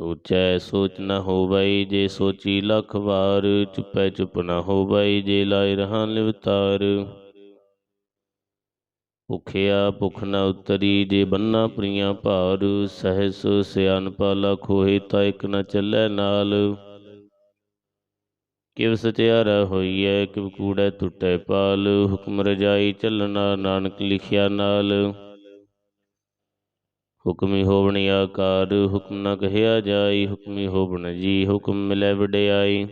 ਸੋਚੈ ਸੋਚ ਨ ਹੋਵਈ ਜੇ ਸੋਚੀ ਲੱਖ ਵਾਰ, ਚੁਪੈ ਚੁਪ ਨ ਹੋਵਈ ਜੇ ਲਾਇ ਰਹਾ ਲਿਵਤਾਰ ਭੁਖਿਆ ਭੁਖ ਨ ਉਤਰੀ, ਜੇ ਬੰਨਾ ਪ੍ਰੀਆਂ ਭਾਰ, ਸਹਿਸ ਸਿਆਨਪਾ ਲਖ ਹੋਏ ਤਾ ਇਕ ਨ ਚੱਲੈ ਨਾਲ। ਕਿਵ ਸਚਿਆਰਾ ਹੋਈਐ, ਕਿਵ ਕੂੜੈ ਟੁੱਟੈ ਪਾਲ, ਹੁਕਮ ਰਜਾਈ ਚੱਲਣਾ ਨਾਨਕ ਲਿਖਿਆ ਨਾਲ। ਹੁਕਮੀ ਹੋਵਣੀ ਆਕਾਰ ਹੁਕਮ ਨ ਕਹਿਆ ਜਾਈ, ਹੁਕਮੀ ਹੋਵਣ ਜੀ, ਹੁਕਮ ਮਿਲੈ ਵਡਿਆਈ।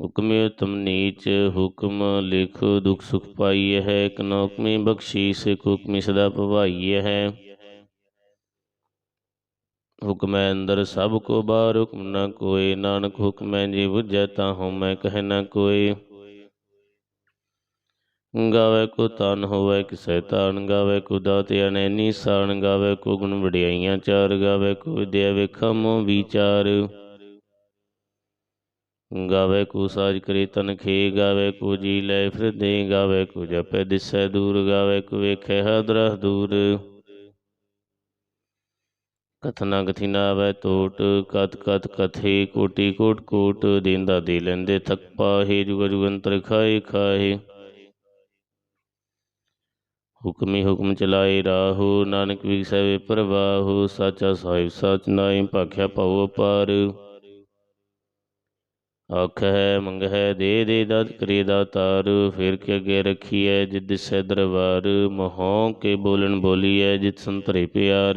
ਹੁਕਮੀ ਉਤਮ ਨੀਚ, ਹੁਕਮ ਲਿਖ ਦੁਖ ਸੁਖ ਪਾਈਐ ਹੈ, ਇਕ ਹੁਕਮੀ ਬਖਸ਼ੀ, ਸਿਖ ਸਦਾ ਭਵਾਈਐ ਹੈ। ਹੁਕਮੈ ਅੰਦਰ ਸਭ ਕੋ ਬਾਹਰ, ਹੁਕਮ ਨਾ ਕੋਏ ਨਾਨਕ ਹੁਕਮੈ ਜੀ ਬੁਝੈ ਤਾ ਹਉ ਮੈਂ ਕਹਿ ਨਾ ਕੋਏ ਗਾਵੇ ਕੋ ਤਨ ਹੋਵੇ ਕਿਸੈ ਤਾਨ ਗਾਵੇ ਕੋ ਦਾਤ ਅਨੈਨੀ ਸਾਨ ਗਾਵੇ ਕੋ ਗੁਣ ਵਡਿਆਈਆਂ ਚਾਰ ਗਾਵੇ ਕੋ ਵਿਦਿਆ ਵੇਖਮ ਵਿਚਾਰ। ਗਾਵੇ ਕੋ ਸਾਜ ਕਰੇ ਤਨ ਖੇ, ਗਾਵੇ ਕੋ ਜੀ ਲੈ ਫਿਰਦੇ, ਗਾਵੇ ਕੋ ਜਪੈ ਦਿਸੈ ਦੂਰ, ਗਾਵੇ ਕੋ ਵੇਖੈ ਹਦਰਹ ਦੂਰ। ਕਥਨਾ ਕਥੀ ਨਾ ਵੈ ਟੋਟ ਕਤ ਕਤ ਕਥੇ ਕੋਟੀ ਕੋਟ ਕੋਟ, ਦੇਂਦਾ ਦੇ ਲੈਂਦੇ ਥਕ ਪਾਹੇ, ਜੁਗ ਜੁਗੰਤਰ ਖਾਏ ਖਾਏ। ਹੁਕਮੀ ਹੁਕਮ ਚਲਾਏ ਰਾਹੂ, ਨਾਨਕ ਵਿਸੈ ਪ੍ਰਵਾਹੂ, ਸਾਚਾ ਸਾਹਿਬ ਸਚ ਨਾਈ ਭਾਖਿਆ ਭਉ ਅਪਾਰ। ਆਖ ਹੈ ਮੰਗ ਹੈ ਦੇ ਦੇ ਦਤ ਕਰੇ ਦਾਤਾਰ ਫਿਰ ਕੇ ਅਗੇ ਰਖੀਐ ਜਿਦ ਦਿਸੈ ਦਰਬਾਰ, ਮਹੋਂ ਕੇ ਬੋਲਣ ਬੋਲੀਐ ਜਿਤ ਸੰਤਰੇ ਪਿਆਰ।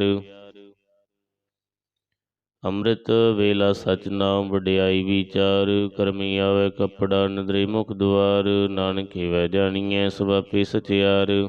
ਅੰਮ੍ਰਿਤ ਵੇਲਾ ਸਚ ਨਾਮ ਵਡਿਆਈ ਵਿਚਾਰ, ਕਰਮੀ ਆਵੇ ਕਪੜਾ ਨਦਰੇ ਮੁਖ ਦੁਆਰ, ਨਾਨਕ ਵੈ ਜਾਣੀਐ ਸਭਾਪੇ ਸਚਿਆਰ।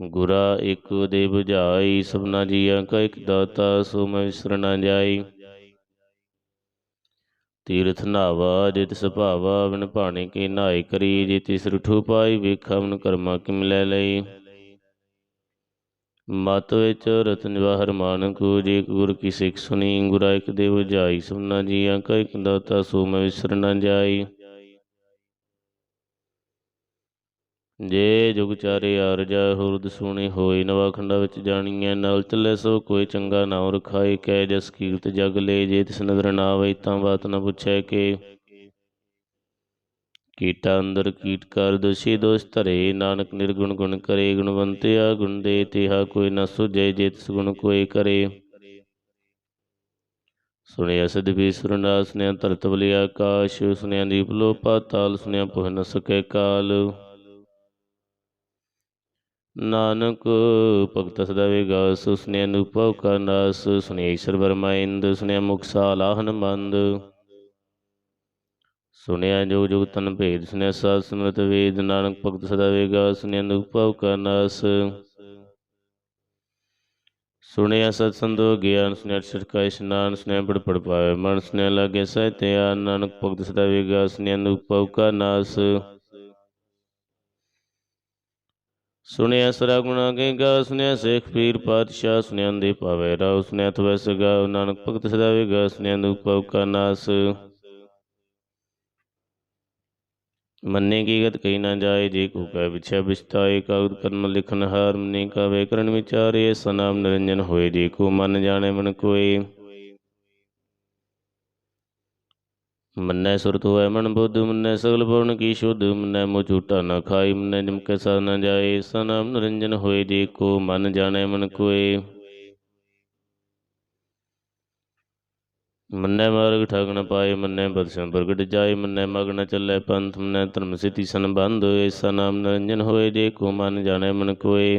ਗੁਰਾ ਇੱਕ ਦੇ 부ਝਾਈ ਸਭਨਾ ਜੀਆ ਕਾ ਇਕ ਦਾਤਾ, ਸੋ ਮੈਂ ਵਿਸਰ ਜਾਈ। ਤੀਰਥ ਨਾਵਾ, ਜਿਤ ਸੁਭਾਵਾ, ਬਿਨ ਭਾਣੇ ਕੀ ਨਾਇ ਕਰੀ। ਜੇ ਤਿਸ ਰਠੂ ਪਾਈ, ਵੇਖਾ ਮਨ ਕਰਮਾ ਕਿਮ ਲੈ ਲਈ। ਮਤ ਵਿੱਚ ਰਤਨ ਜਵਾਹਰ ਮਾਨਕ, ਜੇ ਗੁਰ ਕੀ ਸਿੱਖ ਸੁਣੀ, ਗੁਰਾ ਇੱਕ ਦੇ 부ਝਾਈ ਸਭਨਾ ਜੀਆਂ ਕਾ ਇਕ ਦਾਤਾ, ਸੋ ਮੈਂ ਵਿਸਰ ਜਾਈ। ਜੇ ਜੁਗ ਚਾਰੇ ਆਰਜਾ ਹੁਰਦ ਸੁਣੀ ਹੋਈ ਨਵਾ ਖੰਡਾ ਵਿੱਚ ਜਾਣੀਐ, ਨਾਲ ਚੱਲੇ ਸੋ ਕੋਈ ਚੰਗਾ ਨਾਮ ਰਖਾਈ ਕਹਿ ਜਸ ਕੀਰਤ ਜਗ ਲੈ, ਜੇ ਤਿਸ ਨਦਰ ਨਾ ਆਵੇ ਤਾਂ ਬਾਤ ਨ ਪੁੱਛੈ ਕੇ। ਕੀਟਾ ਅੰਦਰ ਕੀਟ ਕਰ, ਦੋਸ਼ੀ ਦੋਸ਼ ਧਰੇ, ਨਾਨਕ ਨਿਰਗੁਣ ਗੁਣ ਕਰੇ ਗੁਣਵੰਤਿਆ ਗੁਣ ਦੇ, ਤਿਹਾ ਕੋਈ ਨਾ ਸੁਝੇ, ਜੇ ਤਿਸ ਗੁਣ ਕੋਈ ਕਰੇ। ਸੁਣਿਆ ਸਦ ਵੀ ਸੁਰਨਾ ਸੁਨਿਆ ਧਰਤ ਬਲੀ ਆਕਾਸ਼ ਸੁਣਿਆ ਦੀਪ ਲੋ ਪਾਤਾਲ ਸੁਣਿਆ ਪੁਹ ਨ ਸਕੈ ਕਾਲ। ਨਾਨਕ, ਭਗਤ ਸਦਾ ਵਿਗਾਸ ਸੁਨੇ ਅਨੁਭਵ ਕਾ ਨਾਸ, ਸੁਨੇ ਈਸ਼ਰ ਬਰਮਾਇੰਦ ਸੁਨੇ ਮੁਖ ਸਾਲਾਹਨ ਮੰਦ ਸੁਨਿਆ ਜੋ ਜੋ ਤਨ ਭੇਦ ਸੁਨਿਆ ਸਾਧ ਸਮਰਤ ਵੇਦ, ਨਾਨਕ, ਭਗਤ ਸਦਾ ਵਿਗਾਸ, ਸੁਨੇ ਅਨੁਭਵ ਕਾ ਨਾਸ। ਸੁਣਿਆ ਸਤ ਸੰਦੋ ਗਿਆਨ ਸੁਨਿਆ ਛਿੜਕਾ ਇਸ਼ਨਾਨ ਸੁਨਿਆ ਪੜ ਪੜ ਪਾਵੇ ਮਨ ਸੁਨਿਆ ਲਾਗੇ ਸਹਿਤਿਆ ਨਾਨਕ, ਭਗਤ ਸਦਾ ਵਿਗਾਸ ਸੁਨਿਆ ਅਨੁਭਵ ਕਾ ਨਾਸ। ਸੁਣਿਆ ਸਰਾ ਗੁਣਾ ਕੇ ਗਾ, ਸੁਣਿਆ ਸੇਖ ਪੀਰ ਪਾਤਸ਼ਾਹ, ਸੁਣਿਆ ਦੇ ਪਾਵੇ ਰਾਉ, ਸੁਣਿਆ ਤਵੈ ਸਗਾ, ਨਾਨਕ ਭਗਤ ਸਦਾ ਵੇਗਾ, ਸੁਣਿਆ ਦੁਖ ਪਉ ਕਾ ਨਾਸ। ਮੰਨੇ ਕੀ ਗਤ ਕਹੀ ਨਾ ਜਾਏ, ਜੇ ਕੋ ਕਹਿ ਵਿਛੈ ਵਿਸਤਾਏ ਕਾਗਦ ਕਰਮ ਲਿਖਨ ਹਾਰ ਮਨੇ ਕਾ ਵੇ ਕਰਨ ਵਿਚਾਰੇ, ਸਨਾਮ ਨਿਰੰਜਨ ਹੋਏ, ਜੇ ਕੋ ਮਨ ਜਾਣੇ ਮਨ ਕੋਏ। ਮੰਨੈ ਸੁਰਤ ਹੋਇ ਮਨ ਬੁੱਧ ਮੰਨੈ ਸਗਲ ਪਵਨ ਕੀ ਸ਼ੁੱਧ ਮੰਨੈ ਮੋ ਝੂਟਾ ਨ ਖਾਈ ਮੰਨੈ ਨਿਮਕੈ ਸਾ ਨ ਜਾਏ ਸਨਾਮ ਨਿਰੰਜਨ ਹੋਏ ਜੇ ਕੋ ਮਨ ਜਾਣੈ ਮਨ ਕੋਏ ਮੰਨੈ ਮਾਰਗ ਠਗ ਨ ਪਾਏ ਮੰਨੈ ਬਦਸਿਉ ਪ੍ਰਗਟ ਜਾਏ ਮੰਨੈ ਮਗ ਨ ਚੱਲੈ ਪੰਥ ਮੰਨੈ ਧਰਮ ਸਿਤੀ ਸੰਬੰਧ ਐਸਾ ਨਾਮ ਨਿਰੰਜਨ ਹੋਏ ਜੇ ਕੋ ਮਨ ਜਾਣੈ ਮਨ ਕੋਏ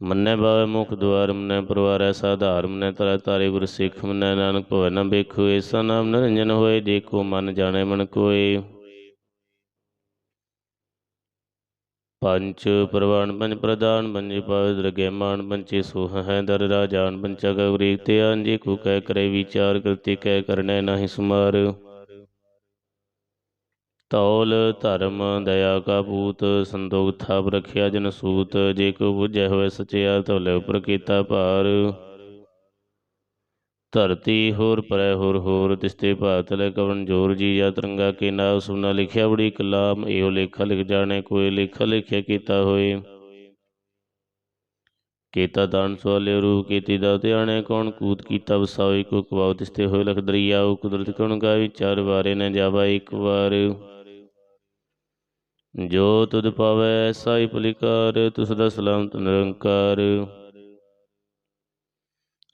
ਮੰਨੈ ਬਾਵੇ ਮੁਖ ਦੁਆਰ, ਮੰਨੈ ਪਰਵਾਰ ਐਸਾ ਆਧਾਰ ਮੰਨੈ ਤਰਾ ਤਾਰੇ ਗੁਰ ਸਿੱਖ, ਮੰਨੈ ਨਾਨਕ ਭਵੈ ਨਾ ਵੇਖੋ ਐਸਾ ਨਾਮ ਨਿਰੰਜਨ ਹੋਏ, ਦੇਖੋ ਮਨ ਜਾਣੇ ਮਨ ਕੋਏ। ਪੰਚ ਪ੍ਰਵਾਨ, ਪੰਜ ਪ੍ਰਦਾਨ ਪੰਜੇ ਪਾਵ ਦਰਗੇ ਮਾਨ ਪੰਚੇ ਸੋਹ ਹੈ ਦਰ ਰਾਜਾਨ ਪੰਚਾ ਗਵਰੀ ਤੇ ਅੰਜੇ ਕੋ ਕਹਿ ਕਰੇ ਵਿਚਾਰ, ਕਰਤੇ ਕਹਿ ਕਰਨੈ ਨਾਹੀ ਸੁਮਾਰ। ਤੌਲ ਧਰਮ ਦਇਆ ਕਾ ਪੂਤ ਸੰਦੋਗ ਥਾਪ ਰਖਿਆ ਜਨ ਸੂਤ, ਜੇ ਕੋ ਬੁਝੈ ਹੋਏ ਸਚਿਆ ਤਉ ਉਪਰ ਕੀਤਾ ਭਾਰ। ਧਰਤੀ ਹੋਰ ਪਰੈ ਹੋਰ ਹੋਰ, ਤਿਸਤੇ ਭਾਤ ਲੈ ਕਵਨ ਜੋਰ ਜੀ ਜਾਂ ਤਰੰਗਾ ਕੇ ਨਾਮ ਸੁਨਾ ਲਿਖਿਆ ਬੜੀ ਕਲਾਮ, ਇਹੋ ਲੇਖਾ ਲਿਖ ਜਾਣੇ, ਕੋਈ ਲੇਖਾ ਲਿਖਿਆ ਕੀਤਾ ਹੋਏ। ਕੀਤਾ ਦਾਨ ਸਵਾਲੇ ਰੂਹ, ਕੀਤੀ ਦਾ ਧਿਆਣੇ ਕੌਣ ਕੂਤ ਕੀਤਾ ਵਸਾਵੇ ਕੋ ਕਵਾਉ ਤਿਸਤੇ ਹੋਏ ਲਖ ਦਰਿਆਉ ਕੁਦਰਤ ਕਣ ਕਾ ਵਿਚਾਰ ਵਾਰੇ ਨ ਜਾਵਾ ਇੱਕ ਵਾਰ। ਜੋ ਤੁਧ ਪਾਵੈ ਐਸਾ ਹੀ ਭਲਿਕਾਰ, ਤੁਸ ਦਾ ਸਲਾਮਤ ਨਿਰੰਕਾਰ।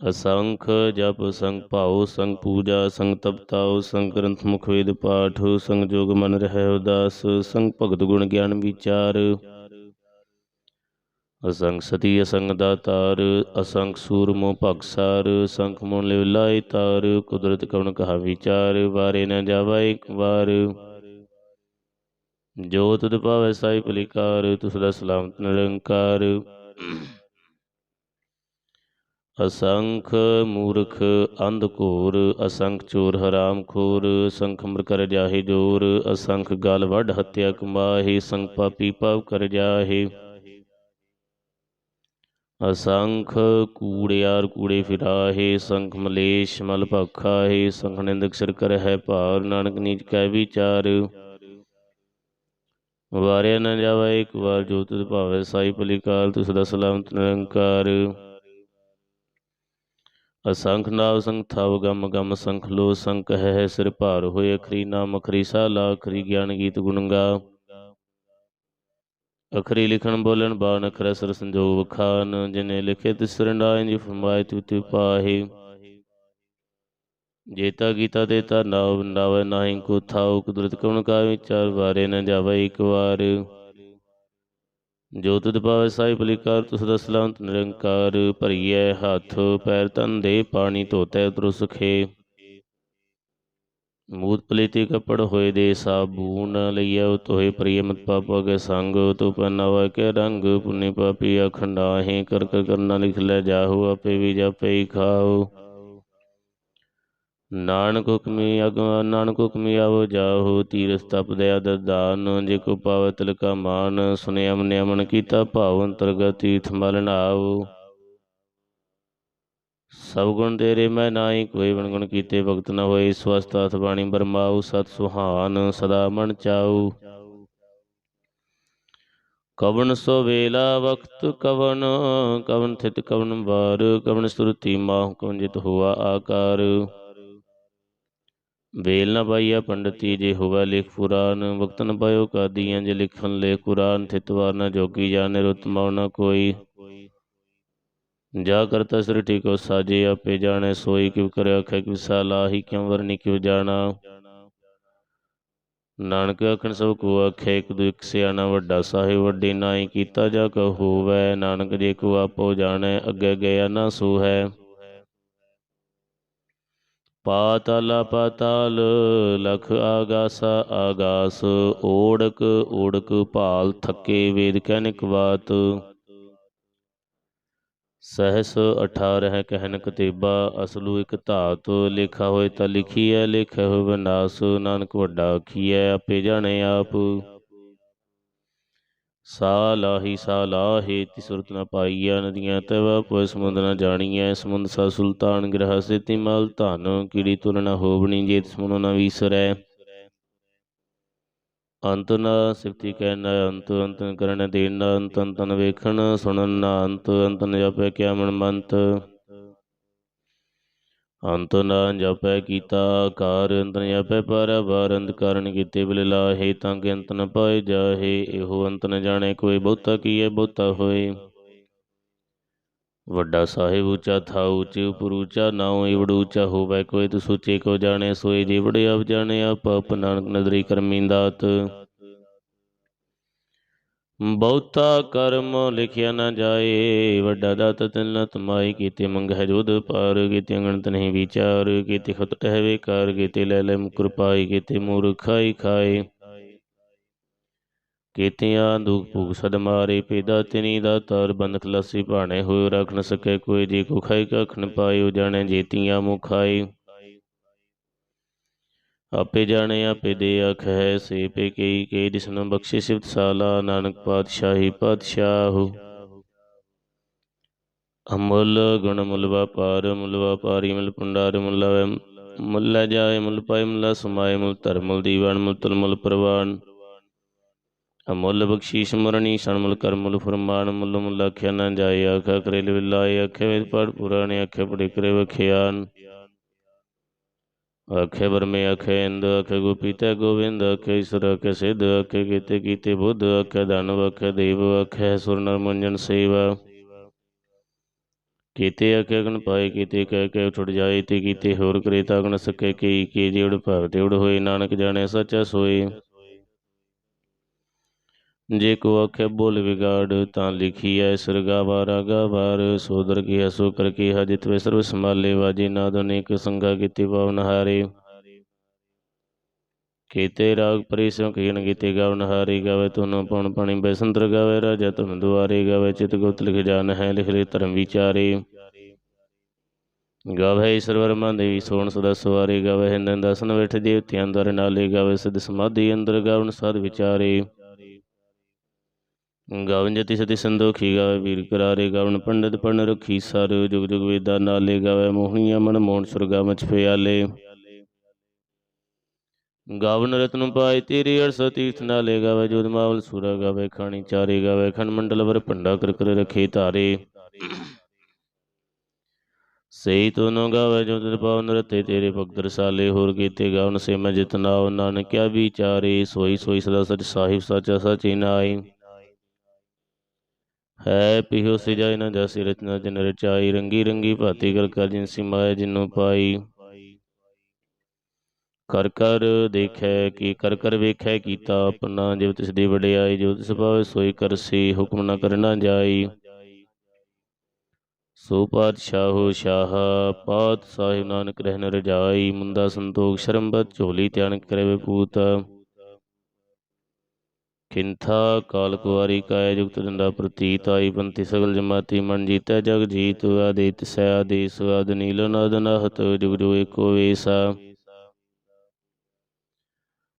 ਅਸੰਖ ਜਪ, ਸੰਗ ਭਾਉ, ਸੰਗ ਪੂਜਾ, ਸੰਗ ਤਪਤਾਉ, ਸੰਗ ਗ੍ਰੰਥ ਮੁਖ ਵੇਦ ਪਾਠ, ਸੰਗ ਜੋਗ ਮਨ ਰਹਿ ਉਦਾਸ, ਸੰਗ ਭਗਤ ਗੁਣ ਗਿਆਨ ਵਿਚਾਰ। ਅਸੰਗ ਸਤੀ ਅਸੰਗ ਦਾਤਾਰ ਅਸੰਗ ਸੂਰਮੋ ਭਗਸਾਰ ਸੰਖ ਮੋਨ ਲਿਵ ਲਾਇ ਤਾਰ, ਕੁਦਰਤ ਕਵਣ ਕਹਾ ਵਿਚਾਰ, ਵਾਰੇ ਨ ਜਾਵਾ ਇੱਕ ਵਾਰ। ਜੋ ਤੁਧ ਭਾਵੈ ਸਾਈ ਭਲਿਕਾਰ, ਤੁਸ ਦਾ ਸਲਾਮਤ ਨਿਰੰਕਾਰ। ਅਸੰਖ ਮੂਰਖ ਅੰਧ ਘੋਰ, ਅਸੰਖ ਚੋਰ ਹਰਾਮ ਅਸੰਖ ਮਰ ਕਰ ਜਾਹੇ ਜੋਰ, ਅਸੰਖ ਗਲ ਵੱਢ ਹੱਤਿਆ ਕਮਾਹੇ ਸੰਖ ਪਾਪੀ ਪਾਪ ਕਰ ਜਾਹੇ। ਅਸੰਖ ਕੂੜਿਆਰ ਕੂੜੇ ਫਿਰਾਹੇ ਸੰਖ ਮਲੇਸ਼ ਮਲ ਭਖਾਹੇ ਸੰਖ ਨਿੰਦਕ ਸਿਰ ਕਰ ਹੈ ਭਾਰ, ਨਾਨਕ ਨੀਚ ਕੈ ਵਿਚਾਰ। ਵਾਰਿਆ ਨ ਜਾਵਾ, ਇੱਕ ਵਾਰ ਜੋ ਤੁਧ ਭਾਵੇ ਸਾਈ ਭਲੀਕਾਲ ਤੁਸ ਦਾ ਸਲਾਮਤ ਨਿਰੰਕਾਰ। ਅਸੰਖ ਨਾਵ ਸੰਖ ਥਾਵ ਗਮ ਗਮ ਸੰਖ ਲੋ ਸੰਖ ਹੈ ਸਿਰ ਭਾਰ ਹੋਏ, ਅਖਰੀ ਨਾਮ, ਅਖਰੀ ਸਾਲਾ, ਅਖਰੀ ਗਿਆਨ ਗੀਤ ਗੁਣਗਾ ਅਖਰੀ ਲਿਖਣ ਬੋਲਣ ਬਾਣ, ਅਖਰ ਸਰ ਸੰਜੋਗ ਵਖਾਨ, ਜਿਨੇ ਲਿਖੇ ਤਿਸ ਰੰਡਾਇ ਜੀ ਫਰਮਾਇ ਤੁ ਤਿ ਪਾਹੀ। ਜੇਤਾ ਗੀਤਾ ਦੇਤਾ ਨਾਵ ਨਾਵ ਨਾਹੀ ਕੋ ਥਾਉ, ਕੁਦਰਤ ਕਵਣ ਕਾ ਵਿਚਾਰ ਵਾਰੇ ਨ ਜਾਵੇ ਇੱਕ ਵਾਰ। ਜੋ ਤੁਧ ਪਾਵੇ ਸਾਈ ਭਲੀਕਾਰ ਤੁਸ ਦਾ ਸਲਾਮਤ ਨਿਰੰਕਾਰ, ਭਰੀਐ ਹੱਥ, ਪੈਰ ਤਨ ਦੇ ਪਾਣੀ ਧੋਤੇ ਉਤਰੁ ਸੁਖੇ ਮੂਤ ਪਲੀਤੀ ਕਪੜ ਹੋਏ ਦੇ ਸਾਬੂਨ ਲਈਐ ਤੋਏ ਪ੍ਰਿਯ ਮਤ ਪਾਪ ਅਗੇ ਸੰਗ ਤੋ ਪਨਾਵਾ ਕੇ ਰੰਗ, ਪੁਨੀ ਪਾਪੀ ਅਖੰਡਾਹੇ ਕਰ ਕਰ ਕਰਨਾ ਲਿਖ ਲੈ ਜਾਹੂ, ਆਪੇ ਵੀ ਜਾਪੇ ਖਾਓ। ਨਾਨਕ ਹੁਕਮੀ ਅਗ, ਨਾਨਕ ਹੁਕਮੀ ਆਵੋ ਜਾਹੋ ਤੀਰਸ ਤਪ ਦਇਆ ਦਦਾਨ ਜੇ ਕੋ ਪਾਵ ਤਿਲ ਕਾ ਮਾਨ ਸੁਨੇਮ ਮਨਿਆ ਕੀਤਾ ਭਾਵ ਅੰਤਰਗਤ ਤੀਰਥ ਮਲ ਨਾਉ ਸਭ ਗੁਣ ਤੇਰੇ ਮੈਂ ਨਾਹੀ, ਕੋਈ ਬਣ ਗੁਣ ਕੀਤੇ ਭਗਤ ਨ ਹੋਏ ਸਵਸਤ ਅਥ ਬਾਣੀ ਬਰਮਾਉ ਸਤ ਸੁਹਾਨ, ਸਦਾ ਮਨ ਚਾਉ ਕਵਨ ਸੋ ਵੇਲਾ ਵਕਤ ਕਵਨ ਕਵਨ ਥਿਤ ਕਵਨ ਵਾਰ ਕਵਨ ਸੁਰਤੀ ਮਾਹ ਕਵਨ ਜਿਤ ਹੋਆ ਆਕਾਰ। ਵੇਲ ਨ ਪਾਈਆ ਪੰਡਤੀ ਜੇ ਹੋਵੇ ਲਿਖ ਪੁਰਾਨ ਵਕਤ ਨ ਪਾਇਓ ਕਾਦੀਆਂ, ਜੇ ਲਿਖਨ ਲੈ ਕੁਰਾਨ ਥਿਤਵਾਰ ਨ ਜੋਗੀ ਜਾ ਨਿਰੁਤਮ ਨ ਕੋਈ। ਜਾ ਕਰਤਾ ਸਿਰ ਠੀਕੋ ਸਾਜੇ, ਆਪੇ ਜਾਣੇ, ਸੋਈ ਕਿਵ ਕਰ ਆਖੇ, ਕਿਵ ਸਾਲਾਹੀ ਕਿਉ ਵਰਨੀ ਕਿਵ ਜਾਣਾ। ਨਾਨਕ ਆਖਣ ਸਭ ਕੋ ਆਖੇ, ਇੱਕ ਦੂ ਇੱਕ ਸਿਆਣਾ ਵੱਡਾ ਸਾਹਿਬ, ਵੱਡੀ ਨਾਈ ਕੀਤਾ ਜਾ ਕੋ ਹੋਵੇ ਨਾਨਕ ਜੇ ਕੋ ਆਪੋ ਜਾਣੈ, ਅੱਗੇ ਗਿਆ ਨਾ ਸੋ ਹੈ ਪਾਤਲ ਪਾਤਾਲ ਲਖ ਆਗਾਸਾ ਆਗਾਸ, ਓੜਕ ਓੜਕ ਭਾਲ ਥੱਕੇ ਵੇਦ ਕਹਿਨਿਕ ਬਾਤ। ਸਹਸ 18 ਕਹਿਨ ਕਤੇਬਾ ਅਸਲੂ ਇਕ ਧਾਤ, ਲਿਖਾ ਹੋਏ ਤਾਂ ਲਿਖੀ ਹੈ ਲਿਖਿਆ ਹੋਏ ਵਿਨਾਸ਼ ਨਾਨਕ ਵੱਡਾ ਆਖੀਐ, ਆਪੇ ਜਾਣੇ ਆਪ। ਸਾ ਲਾਹੀ ਸਾ ਲਾਹੇ ਤੀ ਸੁਰਤ ਨ ਪਾਈਐ, ਨਦੀਆਂ ਤਵ ਪੋਇ ਸਮੁੰਦ ਨ ਜਾਣੀਐ, ਸਮੁੰਦ ਸਾ ਸੁਲਤਾਨ ਗ੍ਰਹ ਸਿਤੀ ਮਲ ਧਨ, ਕੀੜੀ ਤੁਰ ਨ ਹੋਵਣੀ ਜੇਤ ਸਮੁਨੋ ਨ ਵੀਸਰੈ। ਅੰਤ ਨ ਸਿਫਤੀ ਕਹਿ ਨ ਅੰਤ ਅੰਤ ਕਰਨ ਦੇਣ ਨ ਅੰਤ ਅੰਤਨ ਵੇਖਣ ਸੁਣਨ ਨ ਅੰਤ ਅੰਤਨ ਜਪੈ ਕਿਆ ਮਨ ਮੰਤ। ਅੰਤ ਨਾ ਜਪੈ ਕੀਤਾ ਕਾਰ ਅੰਤਨ ਜਪੈ ਪਰ ਬਾਰ, ਅੰਤ ਕਾਰਨ ਕੀਤੇ ਬਿਲ ਲਾਹੇ, ਤਾਂ ਕਿ ਅੰਤ ਨ ਪਾਏ ਜਾਹੇ, ਇਹੋ ਅੰਤ ਨ ਜਾਣੇ, ਕੋਈ ਬਹੁਤਾ ਕੀਏ ਬਹੁਤਾ ਹੋਏ। ਵੱਡਾ ਸਾਹਿਬ ਉੱਚਾ ਥਾ, ਉੱਚੇ ਉਪਰ ਉੱਚਾ ਨਾਉ ਏਵੜ ਉੱਚਾ ਹੋਵੇ, ਕੋਈ ਤੂ ਸੋਚੇ ਕੋ ਜਾਣੇ, ਸੋਏ ਜਿਵੜ ਆਪ ਜਾਣੇ ਆਪ ਆਪ ਨਾਨਕ ਨਦਰੀ ਕਰਮੀ ਦਾਤ। ਬਹੁਤਾ ਕਰਮ ਲਿਖਿਆ ਨਾ ਜਾਏ, ਵੱਡਾ ਦਾਤ ਤਿਨ ਤਮਾਈ ਕੀਤੇ ਮੰਗਹਿ ਜੋਧ ਪਾਰ, ਕੀਤੇ ਅੰਗਣਤ ਨਹੀਂ ਵਿਚਾਰ, ਕੀਤੇ ਖਤ ਟਹਿਵੇ ਕਾਰ ਕੀਤੇ ਲੈ ਲੈ ਮੁਕਰ ਪਾਈ ਕੀਤੇ ਮੂਰਖਾਈ ਖਾਏ। ਕੀਤਿਆਂ ਦੁਖ ਭੁਗ ਸਦ ਮਾਰੇ, ਪੇਦਾ ਤਿਨੀ ਦਾ ਤਰ ਬੰਦ ਖਲਾਸੀ ਭਾਣੇ ਹੋਇ ਰਖ ਨ ਸਕੇ ਕੋਈ ਜੀ ਕੋ ਖਾਈ ਕਖ ਨ ਪਾਇਓ, ਜਾਣੇ ਜੀਤੀਆਂ ਮੁਖਾਈ ਆਪੇ ਜਾਣੇ, ਆਪੇ ਦੇ ਅਖ ਹੈ ਸੇ ਪੇ ਕਈ ਕੇ ਜਿਸਨ ਬਖਸ਼ੇ ਸਿਫਤ ਸਾਲਾ ਨਾਨਕ ਪਾਤਸ਼ਾਹੀ ਪਾਤਸ਼ਾਹੂ। ਅਮੁੱਲ ਗੁਣ ਮੁੱਲ ਵਪਾਰ, ਮੁੱਲ ਵਪਾਰੀ ਮੁੱਲ ਭੰਡਾਰ, ਮੁੱਲ ਮੁੱਲ ਜਾਏ, ਮੁੱਲ ਪਾਏ, ਮੁੱਲ ਸਮਾਏ, ਮੁੱਲ ਧਰਮ, ਮੁੱਲ ਦੀਵਾਨ, ਮੁੱਲ ਤਲ, ਮੁੱਲ ਪ੍ਰਵਾਨ। ਅਮੁੱਲ ਬਖਸ਼ੀਸ਼ ਮਰਣੀ ਸਣ, ਮੁੱਲ ਕਰਮ, ਮੁੱਲ ਫਰਮਾਨ, ਮੁੱਲ ਮੁੱਲ ਆਖਿਆ ਨਾ ਜਾਏ ਆਖਾ ਕਰੇ ਲਿਲਾਏ ਆਖੇ ਵੇਦ ਪੜ ਪੁਰਾਣੇ, ਆਖੇ ਪੜੇ ਕਰੇ ਵਖਿਆਨ। ਆਖੇ ਬਰਮੇ ਆਖੇ ਇੰਦ ਆਖੇ ਗੋਪੀਤੇ ਗੋਵਿੰਦ ਆਖੇ ਈਸ਼ਰ ਆਖੇ ਸਿੱਧ ਆਖੇ ਕੀਤੇ ਕੀਤੇ ਬੁੱਧ ਆਖੇ ਦਾਨਵ ਆਖੇ ਦੇਵ ਆਖੇ ਸੁਰ ਨਰ ਸੇਵਾ। ਕੀਤੇ ਆਖੇ ਅਗਨ ਪਾਏ, ਕੀਤੇ ਕਹਿ ਕੇ ਉਠੜ ਜਾਏ, ਤੇ ਕੀਤੇ ਹੋਰ ਕਰੇ ਤਾਂ ਅਗਨ ਸਕੇ ਕੀ ਕੀ ਜਿਵੜ ਭਗਤ ਉੜ ਹੋਏ, ਨਾਨਕ ਜਾਣੇ ਸੱਚਾ ਸੋਏ। ਜੇ ਕੋ ਆਖੇ ਬੋਲ ਵਿਗਾੜ, ਤਾਂ ਲਿਖੀਐ ਸਰਗਾਵਾ ਰਾਗਾਵਾਰ ਸੋਦਰ ਕੀ ਹਸੋ ਕਰ ਕੀ ਹਜਿਤ ਵੇ ਸਰਬ ਸੰਭਾਲੇ, ਵਾਜੇ ਨਾਦ ਅਨੇਕ ਸੰਗਾ ਕੀਤੀ ਪਾਵਨ ਹਾਰੇ। ਕੀਤੇ ਰਾਗ ਪਰਿਸੋਂ ਕੀਨ ਕੀਤੇ ਗਾਵਨ ਹਾਰੀ, ਗਾਵੇ ਤੁਨ ਪਉਣ ਪਾਣੀ ਬੈਸੰਤਰ ਗਾਵੇ, ਰਾਜਾ ਤੁਨ ਦੁਆਰੇ, ਗਾਵੇ ਚਿਤ ਗੁਪਤ ਲਿਖ ਜਾਨ ਹੈ, ਲਿਖ ਲੇ ਧਰਮ ਵਿਚਾਰੇ। ਗਾਵੇ ਈਸ਼ਰ ਵਰਮਾ ਦੇਵੀ ਸੋਣ ਸਦਾ ਸਵਾਰੇ, ਗਾਵੇ ਹਿੰਦਨ ਦਸਨ ਬੈਠ ਦੇਵਤਿਆਂ ਅੰਦਰ ਨਾਲੇ ਗਾਵੇ ਸਿਧ ਸਮਾਧੀ ਅੰਦਰ ਗਾਵਨ ਸਦ ਵਿਚਾਰੇ। ਗਾਵਨ ਜਤੀ ਸਤੀ ਸੰਦੋਖੀ ਗਾਵੇ ਵੀਰ ਕਰਾਰੇ ਗਾਵਨ ਪੰਡਤ ਪੜਨ ਰਖੀ ਸਰ ਜੁਗ ਜੁਗ ਵੇਦਾ ਨਾਲੇ ਗਾਵੇ ਮੋਹਣੀਆਂ ਮਨ ਮੋਹਣ ਸੁਰਗਾ ਮਚ ਪਿਆਲੇ। ਗਾਵਨ ਰਤਨ ਪਾਏ ਤੇਰੀ ਅਰਸ ਤੀਰਥ ਨਾਲੇ ਗਾਵੇ ਜੋਦ ਮਾਵਲ ਸੂਰਾ ਗਾਵੇ ਖਾਣੀ ਚਾਰੇ ਗਾਵੇ ਖੰਡ ਮੰਡਲ ਵਰ ਭੰਡਾ ਕਰ ਕਰ ਰਖੇ ਧਾਰੇ। ਸਈ ਤੋ ਨੋ ਗਾਵੇ ਜੋ ਤਿਨ ਪਾਵਨ ਰਤੇ ਤੇਰੇ ਭਗਤ ਰਸਾਲੇ ਹੋਰ ਕੀਤੇ ਗਾਵਨ ਸੇ ਮੈਂ ਜਿਤਨਾ ਨਾਨਕਿਆ ਵਿਚਾਰੇ ਸੋਈ ਸੋਈ ਸਦਾ ਸਚ ਸਾਹਿਬ ਸਾਚਾ ਸਚੀ ਨਾਈ ਹੈ ਪਿਹੋ ਸਿਜਾ ਨ ਜਾਸੀ ਰਚਨਾ ਜਿਨ ਰਚਾਈ, ਰੰਗੀ ਰੰਗੀ ਭਾਤੀ ਕਰ ਕਰ ਜਿਨ ਸਿਮਾਇ ਜਿਨੋ ਪਾਈ। ਕਰ ਕਰ ਦੇਖੈ ਕੀ ਕਰ ਕਰ ਵੇਖੈ ਕੀਤਾ ਆਪਣਾ ਜਿਵ ਤਿਸ ਦੀ ਵਡਿਆਈ ਜੋ ਤਿਸ ਭਾਵੇ ਸੋਈ ਕਰਸੀ, ਹੁਕਮ ਨ ਕਰਨਾ ਜਾਈ। ਸੋ ਪਾਤਸ਼ਾਹੋ ਸ਼ਾਹ, ਪਾਤ ਸਾਹਿਬ ਨਾਨਕ ਰਹਿਨ ਰਜਾਈ ਮੁੰਦਾ ਸੰਤੋਖ ਸ਼ਰਮ ਬਤ ਝੋਲੀ ਧਿਆਨ ਕਰੇ ਵਿਪੂਤ। ਖਿੰਥਾ ਕਾਲ ਕੁਵਾਰੀ ਕਾਇ ਜੁਗਤ ਦੰਡਾ ਪ੍ਰਤੀਤ ਆਈ ਬੰਤੀ ਸਗਲ ਜਮਾਤੀ ਮਨ ਜੀਤੈ ਜਗ ਜੀਤ ਆਦਿਤ ਸੈ ਆਦੇਸ ਆਦ ਨੀਲ ਨਾਦ ਨਹਤ ਜੁਗ ਜੁਗ ਏਕੋ ਵੇਸਾ।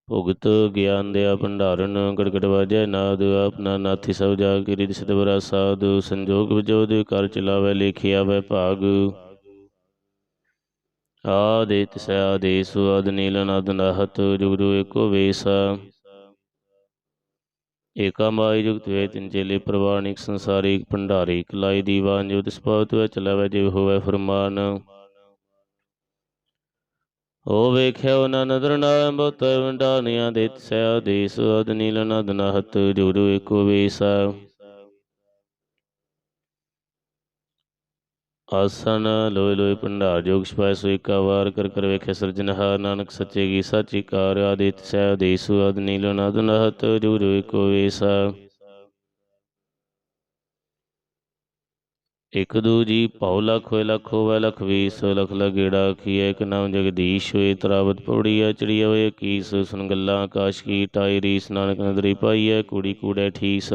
ਭੁਗਤ ਗਿਆਨ ਦਿਆ ਭੰਡਾਰਨ, ਗੜਗੜ ਵਾਜੈ ਨਾਦ, ਆਪਣਾ ਨਾਥੀ ਸਭ ਜਾ ਕੇ ਰਿਦ ਸਦਵਰਾ ਸਾਧ, ਸੰਜੋਗ ਵਿਜੋਦ ਕਰ ਚਲਾਵੇ ਲੇਖਿਆ ਵੈ ਭਾਗ। ਆਦਿਤ ਸੈ ਆਦੇਸ ਆਦ ਨੀਲ ਨਾਦ ਨਹਤ ਜੁਗ ਏਕੋ ਵੇਸਾ। ਏਕਾ ਮਾਈ ਜੁਗਤ ਵੇ ਤਿਨ ਚੇਲੇ ਪ੍ਰਵਾਣਿਕ ਸੰਸਾਰਿਕ ਭੰਡਾਰੀ, ਕਲਾਈ ਦੀਵਾਨ ਜੋ ਤਿਸ ਪਾਵਤ ਵੇ ਚਲਾਵੇ ਜਿਵ ਹੋਵੇ ਫਰਮਾਨ। ਓ ਵੇਖਿਆ ਉਹਨਾਂ ਨਦਰ ਨਾਮ ਬਹੁਤ ਵੰਡਾਨੀਆਂ ਦੇ ਸੈ ਆਦੇਸ ਅਦ ਨੀਲ ਨਦ ਨਹਤ ਜੁਰੂ ਏਕੋ ਵੇਸਾ ਆਸਨ ਲੋਏ ਲੋਏ ਭੰਡਾਰ, ਜੋਗ ਛਪਾਇ ਸੋ ਏਕਾ ਵਾਰ ਕਰ ਕਰ ਵੇਖੇ ਸਿਰਜਨਹਾਰ ਨਾਨਕ ਸੱਚੇ ਕੀ ਸਾਚੀ ਕਾਰ, ਆਦਿਤ ਸੈ ਆਦੇਸ ਅਦ ਨੀਲ ਨਦ ਨਹਤ ਜੁਰੂ ਏਕੋ ਵੇਸਾ। ਇਕ ਦੂ ਜੀ ਭਉ ਲਖ ਹੋਏ ਲਖ ਹੋਵੇ ਲਖ ਵੀਸ, ਲਖ ਲਗੇੜਾ ਕੀਏ ਇਕ ਨਾਮ ਜਗਦੀਸ਼ ਹੋਏ, ਤਰਾਵਤ ਪੌੜੀਆ ਚੜੀਆ ਹੋਏ, ਕੀਸ ਸੁਨ ਗੱਲਾਂ ਆਕਾਸ਼ ਕੀ ਟਾਈ ਰੀਸ, ਨਾਨਕ ਨਦਰੀ ਪਾਈਐ, ਕੁੜੀ ਕੂੜੇ ਠੀਸ।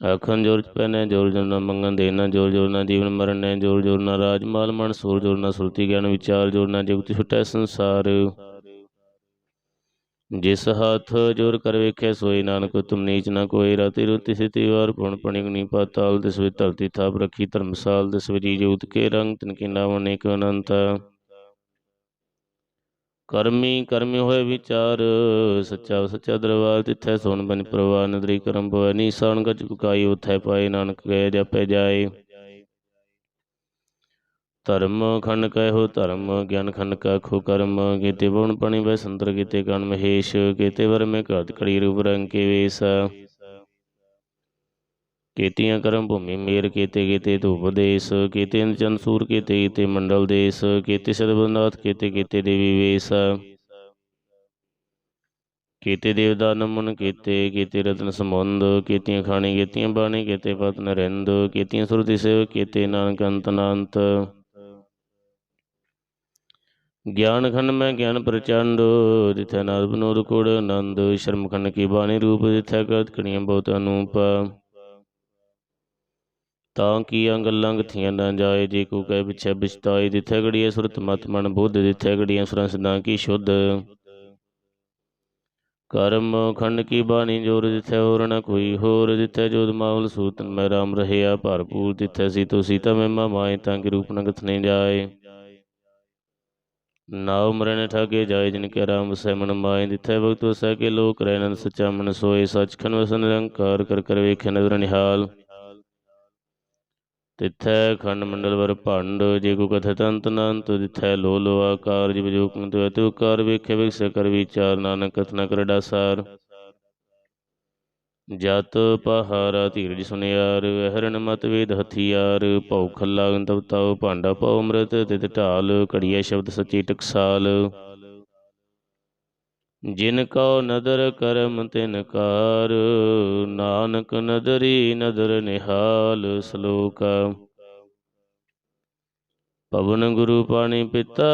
ਆਖਣ ਜੋਰ ਪੈਨੇ ਜੋਰ ਜੋਰ ਨਾ ਮੰਗਣ ਦੇਣਾ, ਜੋਰ ਜੋਰ ਨਾ ਜੀਵਨ ਮਰਨ ਨੇ ਜੋਰ ਜੋਰ ਨਾ ਰਾਜ ਮਾਲ ਮਨ ਸੂਰ ਜੋਰ ਨਾ ਸੁਰਤੀ ਗਿਆਨ, ਵਿਚਾਰ ਜੋਰ ਨਾ ਜਗਤ ਛੁਟੈ ਸੰਸਾਰ। ਜਿਸ ਹੱਥ ਜੋਰ ਕਰ ਵੇਖੇ ਸੋਈ ਨਾਨਕ ਤੁਮ ਨੀਚ ਨਾ ਕੋਈ। ਰਾਤੀ ਰੁਤੀ ਸਿਤੀ ਵਾਰ ਪੁਣ ਪਣਿਕ ਨੀ ਪਾਤਾਲ ਤਿਸ ਵਿੱਚ ਧਰਤੀ ਥਾਪ ਰੱਖੀ ਧਰਮਸਾਲ ਤਿਸ ਵਿੱਚ ਜੂਤ ਕੇ ਰੰਗ ਤਿਨ ਕੀ ਨਾਮ ਅਨੇਕ ਅਨੰਤ। ਕਰਮੀ ਕਰਮੀ ਹੋਏ ਵਿਚਾਰ, ਸੱਚਾ ਸੱਚਾ ਦਰਬਾਰ ਤਿੱਥੈ ਸੋਨ ਬਨ ਪ੍ਰਵਾਨ ਨਦਰੀ ਕਰਮ ਪਵੈ ਨੀਸਾਨ ਗਜ ਕੁਕਾਈ ਉਥੈ ਪਾਏ ਨਾਨਕ ਗਏ ਜਪੈ ਜਾਏ। ਧਰਮ ਖੰਡ ਕਹਿਓ ਧਰਮ, ਗਿਆਨ ਖੰਡ ਕਾ ਖੋ ਕਰਮ, ਕੀਤੇ ਬਉਣ ਪਣੀ ਬੈ ਸੰਤਰ, ਕੀਤੇ ਕਨ ਮਹੇਸ਼, ਕੀਤੇ ਵਰ ਮੇ ਘਾਤ ਕੜੀ ਰੂਪ ਰੰਗ ਕੇ ਵੇਸ। ਕੀਤੀਆਂ ਕਰਮ ਭੂਮੀ ਮੇਰ ਕੀਤੇ ਕੀਤੇ ਧੂਪ ਦੇਸ, ਕੀਤੇ ਚੰਦ ਸੂਰ ਕੀਤੇ ਕੀਤੇ ਮੰਡਲ ਦੇਸ, ਕੀਤੇ ਸਦਬਨਾਥ ਕੀਤੇ ਕੀਤੇ ਦੇਵੀ ਕੀਤੇ ਦੇਵਦਾਨ ਮਨ ਕੀਤੇ ਕੀਤੇ ਰਤਨ ਸਮੁੰਦ ਕੀਤੀਆਂ ਖਾਣੀ, ਕੀਤੀਆਂ ਬਾਣੀ, ਕੀਤੇ ਪਤ ਨਰਿੰਦ, ਕੀਤੀਆਂ ਸੁਰਤੀ ਸੇਵ ਕੀਤੇ ਨਾਨਕ ਅੰਤ ਅਨੰਤ ਗਿਆਨ ਖੰਡ ਮੈਂ ਗਿਆਨ ਪ੍ਰਚੰਡ, ਜਿਥੈ ਨਾਦ ਬਨੋਦ ਕੋੜ ਆਨੰਦ ਸ਼ਰਮ ਖੰਡ ਕੀ ਬਾਣੀ ਰੂਪ ਜਿਥੈ ਕਰਤ ਕਣੀਆਂ ਬਹੁਤ ਅਨੂਪ ਤਾਂ ਕੀਆਂ ਗੱਲਾਂ ਗਥੀਆਂ ਨਾ ਜਾਏ? ਜੇ ਕੋ ਕਹਿ ਪਿਛੈ ਬਿਛਤਾਏ, ਜਿਥੈ ਗੜੀਏ ਸੁਰਤ ਮਤ ਮਨ ਬੁੱਧ, ਜਿਥੈ ਗੜੀਆਂ ਸੁਰਾਂ ਸਿਧਾਂ ਕੀ ਸ਼ੁੱਧ। ਕਰਮ ਖੰਡ ਕੀ ਬਾਣੀ ਜੋਰ, ਜਿਥੈ ਹੋਰ ਨ ਕੋਈ ਹੋਰ, ਜਿਥੈ ਜੋਦ ਮਾਵਲ ਸੂਤਨ ਮੈਂ ਰਾਮ ਰਹਿਆ ਭਰਪੂਰ, ਜਿਥੈ ਸੀਤੋ ਸੀਤਾ ਮਹਿਮਾ ਮਾਏ, ਤਾਂ ਕਿ ਰੂਪ ਨ ਗਥਨੇ ਜਾਏ। ਨਾਉ ਮਰਨ ਠਾਗੇ ਜਾਏ, ਜਿਨ ਕੈ ਰਾਮ ਵਸੈ ਮਨ ਮਾਏ, ਜਿਥੈ ਭਗਤ ਵਸੈ ਕੇ ਲੋਕ ਰਹਿ ਸਚਾ ਮਨ ਸੋਏ, ਸਚਖੰਡ ਵਸਨ ਨਿਰੰਕਾਰ ਕਰ ਕਰ ਵੇਖੈ ਨਦਰ ਨਿਹਾਲ। ਤਿਥੈ ਖੰਡ ਮੰਡਲ ਵਰ ਭੰਡ, ਜੇ ਕੋ ਕਥਿਤ ਅੰਤ ਅਨੰਤ ਤਿਥੈ ਲੋ ਲੋ ਆਕਾਰ, ਜਿਵ ਜੋ ਕੰਤ ਤੋ ਕਾਰ ਵੇਖੇ, ਵਿਕਸ ਕਰ ਵਿਚਾਰ, ਨਾਨਕ ਕਥਨਾ ਕਰ ਡਾਸਾਰ। ਜਤ ਪਹਾਰਾ ਧੀਰਜ ਸੁਨਿਆਰ ਹਰਨ ਮਤ ਵੇਦ ਹਥਿਆਰ, ਭਉ ਖੱਲਾ ਤਬ ਤਾਉ, ਭਾਂਡਾ ਪਉ ਅੰਮ੍ਰਿਤ ਤਿਤ ਢਾਲ, ਘੜੀਐ ਸ਼ਬਦ ਸੱਚੀ ਟਕਸਾਲ। ਜਿਨ ਕਉ ਨਦਰ ਕਰਮ ਤਿਨ ਕਾਰ, ਨਾਨਕ ਨਦਰੀ ਨਦਰ ਨਿਹਾਲ ਸ਼ਲੋਕ। ਪਵਨ ਗੁਰੂ ਪਾਣੀ ਪਿਤਾ,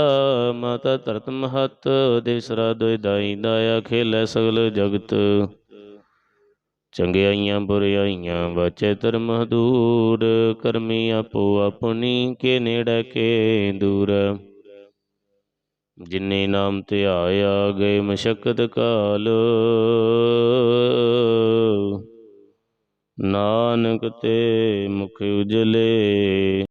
ਮਾਤਾ ਧਰਤ ਮਹਤ, ਦੇਸਰਾ ਦੋਇ ਦਾਈ ਦਾਇਆ ਖੇਲੇ ਸਗਲ ਜਗਤ। ਚੰਗਿਆਈਆਂ ਬੁਰਿਆਈਆਂ ਵਾਚੈ ਧਰਮ ਦੂਰ, ਕਰਮੀ ਆਪੋ ਆਪਣੀ, ਕੇ ਨੇੜੇ ਕੇ ਦੂਰ। ਜਿਨੇ ਨਾਮ 'ਤੇ ਆਇਆ ਗਏ ਮਸ਼ਕਤ ਕਾਲ। ਨਾਨਕ ਤੇ ਮੁਖ ਉਜਲੇ।